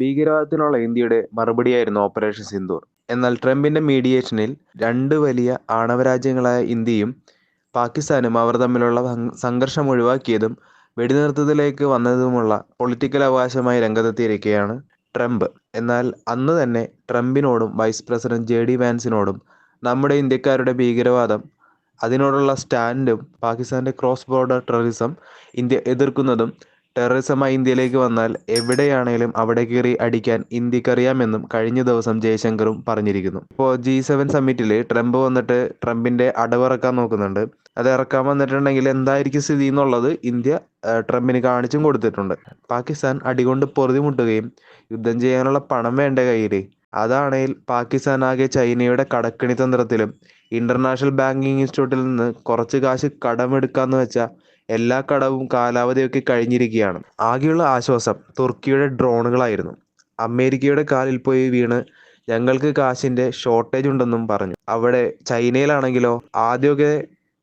ഭീകരവാദത്തിനുള്ള ഇന്ത്യയുടെ മറുപടിയായിരുന്നു ഓപ്പറേഷൻ സിന്ദൂർ. എന്നാൽ ട്രംപിന്റെ മീഡിയേഷനിൽ രണ്ട് വലിയ ആണവ രാജ്യങ്ങളായ ഇന്ത്യയും പാകിസ്ഥാനും അവർ തമ്മിലുള്ള സംഘർഷം ഒഴിവാക്കിയതും വെടിനിർത്തത്തിലേക്ക് വന്നതുമുള്ള പൊളിറ്റിക്കൽ അവകാശമായി രംഗത്തെത്തിയിരിക്കുകയാണ് ട്രംപ്. എന്നാൽ അന്ന് തന്നെ ട്രംപിനോടും വൈസ് പ്രസിഡന്റ് ജെ ഡി വാൻസിനോടും നമ്മുടെ ഇന്ത്യക്കാരുടെ ഭീകരവാദം അതിനോടുള്ള സ്റ്റാൻഡും പാകിസ്ഥാന്റെ ക്രോസ് ബോർഡർ ടെററിസം ഇന്ത്യ എതിർക്കുന്നതും ടെററിസമായി ഇന്ത്യയിലേക്ക് വന്നാൽ എവിടെയാണേലും അവിടെ കയറി അടിക്കാൻ ഇന്ത്യക്കറിയാമെന്നും കഴിഞ്ഞ ദിവസം ജയശങ്കറും പറഞ്ഞിരിക്കുന്നു. ഇപ്പോൾ ജി സെവൻ സമ്മിറ്റിൽ ട്രംപ് വന്നിട്ട് ട്രംപിന്റെ അടവിറക്കാൻ നോക്കുന്നുണ്ട്. അത് ഇറക്കാൻ വന്നിട്ടുണ്ടെങ്കിൽ എന്തായിരിക്കും സ്ഥിതി എന്നുള്ളത് ഇന്ത്യ ട്രംപിന് കാണിച്ചും കൊടുത്തിട്ടുണ്ട്. പാകിസ്ഥാൻ അടികൊണ്ട് പൊറുതിമുട്ടുകയും യുദ്ധം ചെയ്യാനുള്ള പണം വേണ്ട കയ്യിൽ അതാണെങ്കിൽ പാകിസ്ഥാൻ ആകെ ചൈനയുടെ കടക്കിണി തന്ത്രത്തിലും ഇന്റർനാഷണൽ ബാങ്കിങ് ഇൻസ്റ്റിറ്റ്യൂട്ടിൽ നിന്ന് കുറച്ച് കാശ് കടമെടുക്കാന്ന് വെച്ചാൽ എല്ലാ കടവും കാലാവധിയൊക്കെ കഴിഞ്ഞിരിക്കുകയാണ്. ആകെയുള്ള ആശ്വാസം തുർക്കിയുടെ ഡ്രോണുകളായിരുന്നു. അമേരിക്കയുടെ കാലിൽ പോയി വീണ് ഞങ്ങൾക്ക് കാശിന്റെ ഷോർട്ടേജ് ഉണ്ടെന്നും പറഞ്ഞു. അവിടെ ചൈനയിലാണെങ്കിലോ ആദ്യമൊക്കെ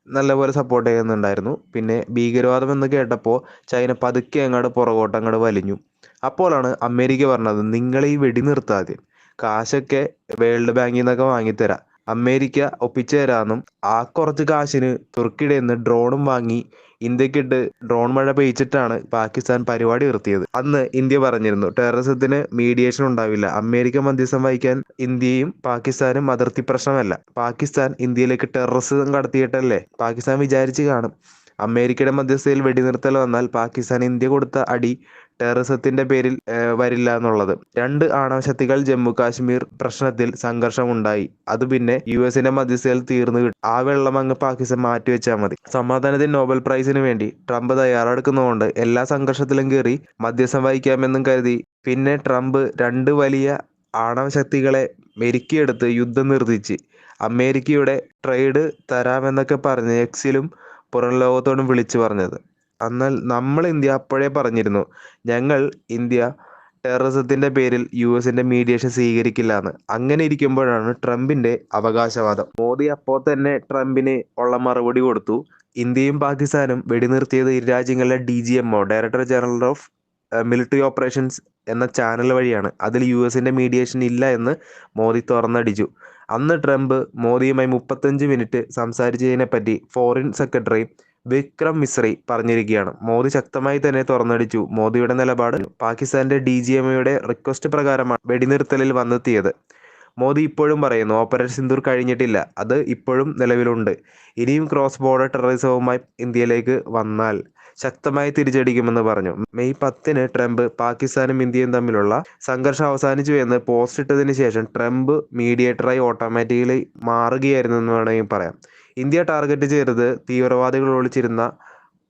നല്ലപോലെ സപ്പോർട്ട് ചെയ്യുന്നുണ്ടായിരുന്നു. പിന്നെ ഭീകരവാദം എന്ന് കേട്ടപ്പോൾ ചൈന പതുക്കെ അങ്ങോട്ട് പുറകോട്ട് അങ്ങോട്ട് വലിഞ്ഞു. അപ്പോഴാണ് അമേരിക്ക പറഞ്ഞത് നിങ്ങൾ ഈ വെടി നിർത്താതെ കാശൊക്കെ വേൾഡ് ബാങ്കിൽ നിന്നൊക്കെ വാങ്ങിത്തരാം. അമേരിക്ക ഒപ്പിച്ചേരാന്നും ആ കുറച്ച് കാശിന് തുർക്കിയുടെ നിന്ന് ഡ്രോണും വാങ്ങി ഇന്ത്യക്കിട്ട് ഡ്രോൺ മഴ പെയ്ച്ചിട്ടാണ് പാകിസ്ഥാൻ പരിപാടി നിർത്തിയത്. അന്ന് ഇന്ത്യ പറഞ്ഞിരുന്നു ടെററിസത്തിന് മീഡിയേഷൻ ഉണ്ടാവില്ല. അമേരിക്ക മധ്യസ്ഥം വഹിക്കാൻ ഇന്ത്യയും പാകിസ്ഥാനും അതിർത്തി പ്രശ്നമല്ല. പാകിസ്ഥാൻ ഇന്ത്യയിലേക്ക് ടെററിസം കടത്തിയിട്ടല്ലേ? പാകിസ്ഥാൻ വിചാരിച്ച് കാണും. അമേരിക്കയുടെ മധ്യസ്ഥയിൽ വെടിനിർത്തൽ വന്നാൽ പാകിസ്ഥാൻ ഇന്ത്യ കൊടുത്ത അടി ടെററിസത്തിന്റെ പേരിൽ വരില്ല എന്നുള്ളത്. രണ്ട് ആണവശക്തികൾ ജമ്മു കാശ്മീർ പ്രശ്നത്തിൽ സംഘർഷമുണ്ടായി. അത് പിന്നെ യു എസിന്റെ മധ്യസ്ഥയിൽ തീർന്നു കിട്ടും. ആ വെള്ളം അങ്ങ് പാകിസ്ഥാൻ മാറ്റിവെച്ചാൽ മതി. സമാധാനത്തിന് നോബൽ പ്രൈസിന് വേണ്ടി ട്രംപ് തയ്യാറെടുക്കുന്നതുകൊണ്ട് എല്ലാ സംഘർഷത്തിലും കയറി മധ്യസ്ഥം വഹിക്കാമെന്നും കരുതി. പിന്നെ ട്രംപ് രണ്ട് വലിയ ആണവശക്തികളെ മെരുക്കിയെടുത്ത് യുദ്ധം നിർത്തിച്ച്. അമേരിക്കയുടെ ട്രേഡ് തരാമെന്നൊക്കെ പറഞ്ഞ് എക്സിലും പുറം ലോകത്തോടും വിളിച്ചു പറഞ്ഞത്. എന്നാൽ നമ്മൾ ഇന്ത്യ അപ്പോഴേ പറഞ്ഞിരുന്നു ഞങ്ങൾ ഇന്ത്യ ടെററിസത്തിന്റെ പേരിൽ യു എസിന്റെ മീഡിയേഷൻ സ്വീകരിക്കില്ല എന്ന്. അങ്ങനെ ഇരിക്കുമ്പോഴാണ് ട്രംപിന്റെ അവകാശവാദം. മോദി അപ്പോൾ തന്നെ ട്രംപിന് ഉള്ള മറുപടി കൊടുത്തു. ഇന്ത്യയും പാകിസ്ഥാനും വെടിനിർത്തിയത് ഇരു രാജ്യങ്ങളിലെ D G M O director general of military operations എന്ന ചാനൽ വഴിയാണ്. അതിൽ യു എസിന്റെ മീഡിയേഷൻ ഇല്ല എന്ന് മോദി തുറന്നടിച്ചു. അന്ന് ട്രംപ് മോദിയുമായി മുപ്പത്തഞ്ച് മിനിറ്റ് സംസാരിച്ചതിനെപ്പറ്റി ഫോറിൻ സെക്രട്ടറി വിക്രം മിശ്രി പറഞ്ഞിരിക്കുകയാണ്. മോദി ശക്തമായി തന്നെ തുറന്നടിച്ചു. മോദിയുടെ നിലപാട് പാകിസ്ഥാന്റെ ഡി ജി എം റിക്വസ്റ്റ് പ്രകാരമാണ് വെടിനിർത്തലിൽ വന്നെത്തിയത്. മോദി ഇപ്പോഴും പറയുന്നു ഓപ്പറേഷൻ സിന്ദൂർ കഴിഞ്ഞിട്ടില്ല. അത് ഇപ്പോഴും നിലവിലുണ്ട്. ഇനിയും ക്രോസ് ബോർഡർ ടെററിസവുമായി ഇന്ത്യയിലേക്ക് വന്നാൽ ശക്തമായി തിരിച്ചടിക്കുമെന്ന് പറഞ്ഞു. മെയ് പത്തിന് ട്രംപ് പാകിസ്ഥാനും ഇന്ത്യയും തമ്മിലുള്ള സംഘർഷം അവസാനിച്ചു എന്ന് പോസ്റ്റ് ഇട്ടതിന് ശേഷം ട്രംപ് മീഡിയേറ്ററായി ഓട്ടോമാറ്റിക്കലി മാറുകയായിരുന്നു എന്ന് വേണമെങ്കിൽ പറയാം. ഇന്ത്യ ടാർഗറ്റ് ചെയ്തത് തീവ്രവാദികൾ ഒളിച്ചിരുന്ന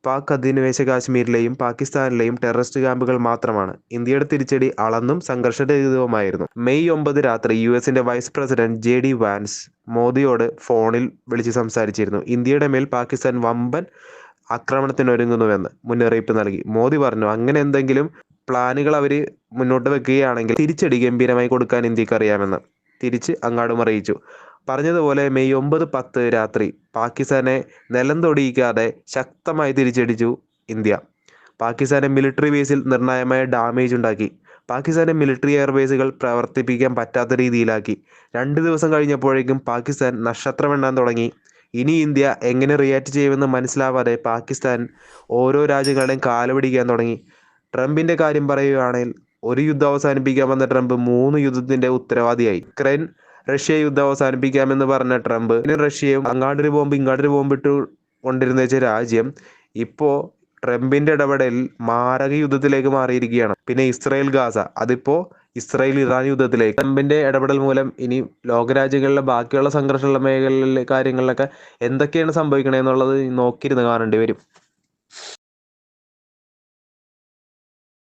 പാക് അധിനിവേശ കാശ്മീരിലെയും പാകിസ്ഥാനിലെയും ടെററിസ്റ്റ് ക്യാമ്പുകൾ മാത്രമാണ്. ഇന്ത്യയുടെ തിരിച്ചടി അളന്നും സംഘർഷരഹിതവുമായിരുന്നു. മെയ് ഒമ്പത് രാത്രി യു എസിന്റെ vice president J D Vance മോദിയോട് ഫോണിൽ വിളിച്ച് സംസാരിച്ചിരുന്നു. ഇന്ത്യയുടെ മേൽ പാകിസ്ഥാൻ വമ്പൻ ആക്രമണത്തിനൊരുങ്ങുന്നുവെന്ന് മുന്നറിയിപ്പ് നൽകി. മോദി പറഞ്ഞു അങ്ങനെ എന്തെങ്കിലും പ്ലാനുകൾ അവർ മുന്നോട്ട് വെക്കുകയാണെങ്കിൽ തിരിച്ചടി ഗംഭീരമായി കൊടുക്കാൻ ഇന്ത്യയ്ക്ക് അറിയാമെന്ന് തിരിച്ച് അങ്ങാടും അറിയിച്ചു. പറഞ്ഞതുപോലെ മെയ് ഒമ്പത് പത്ത് രാത്രി പാകിസ്ഥാനെ നിലം തൊടിയിക്കാതെ ശക്തമായി തിരിച്ചടിച്ചു ഇന്ത്യ. പാകിസ്ഥാനെ മിലിറ്ററി ബേസിൽ നിർണായകമായ ഡാമേജ് ഉണ്ടാക്കി. പാകിസ്ഥാനെ മിലിറ്ററി എയർബേസുകൾ പ്രവർത്തിപ്പിക്കാൻ പറ്റാത്ത രീതിയിലാക്കി. രണ്ട് ദിവസം കഴിഞ്ഞപ്പോഴേക്കും പാകിസ്ഥാൻ നക്ഷത്രമെണ്ണാൻ തുടങ്ങി. ഇനി ഇന്ത്യ എങ്ങനെ റിയാക്ട് ചെയ്യുമെന്ന് മനസ്സിലാവാതെ പാകിസ്ഥാൻ ഓരോ രാജ്യങ്ങളുടെയും കാലുപിടിക്കാൻ തുടങ്ങി. ട്രംപിന്റെ കാര്യം പറയുകയാണെങ്കിൽ ഒരു യുദ്ധം അവസാനിപ്പിക്കാൻ വന്ന ട്രംപ് മൂന്ന് യുദ്ധത്തിന്റെ ഉത്തരവാദിയായി. ക്രൈൻ റഷ്യ യുദ്ധം അവസാനിപ്പിക്കാമെന്ന് പറഞ്ഞ ട്രംപ് റഷ്യയും അങ്ങാട്ടൊരു ബോംബ് ഇങ്ങോട്ടൊരു ബോംബ് കൊണ്ടിരുന്ന വെച്ച രാജ്യം ഇപ്പോ ട്രംപിന്റെ ഇടപെടലിൽ മാരക യുദ്ധത്തിലേക്ക് മാറിയിരിക്കുകയാണ്. പിന്നെ ഇസ്രായേൽ ഗാസ. അതിപ്പോ ഇസ്രായേൽ ഇറാൻ യുദ്ധത്തിലേക്ക്. ട്രംപിന്റെ ഇടപെടൽ മൂലം ഇനി ലോകരാജ്യങ്ങളിലെ ബാക്കിയുള്ള സംഘർഷമുള്ള മേഖലകളിലെ കാര്യങ്ങളിലൊക്കെ എന്തൊക്കെയാണ് സംഭവിക്കണേ എന്നുള്ളത് നോക്കിയിരുന്ന് കാണേണ്ടി വരും.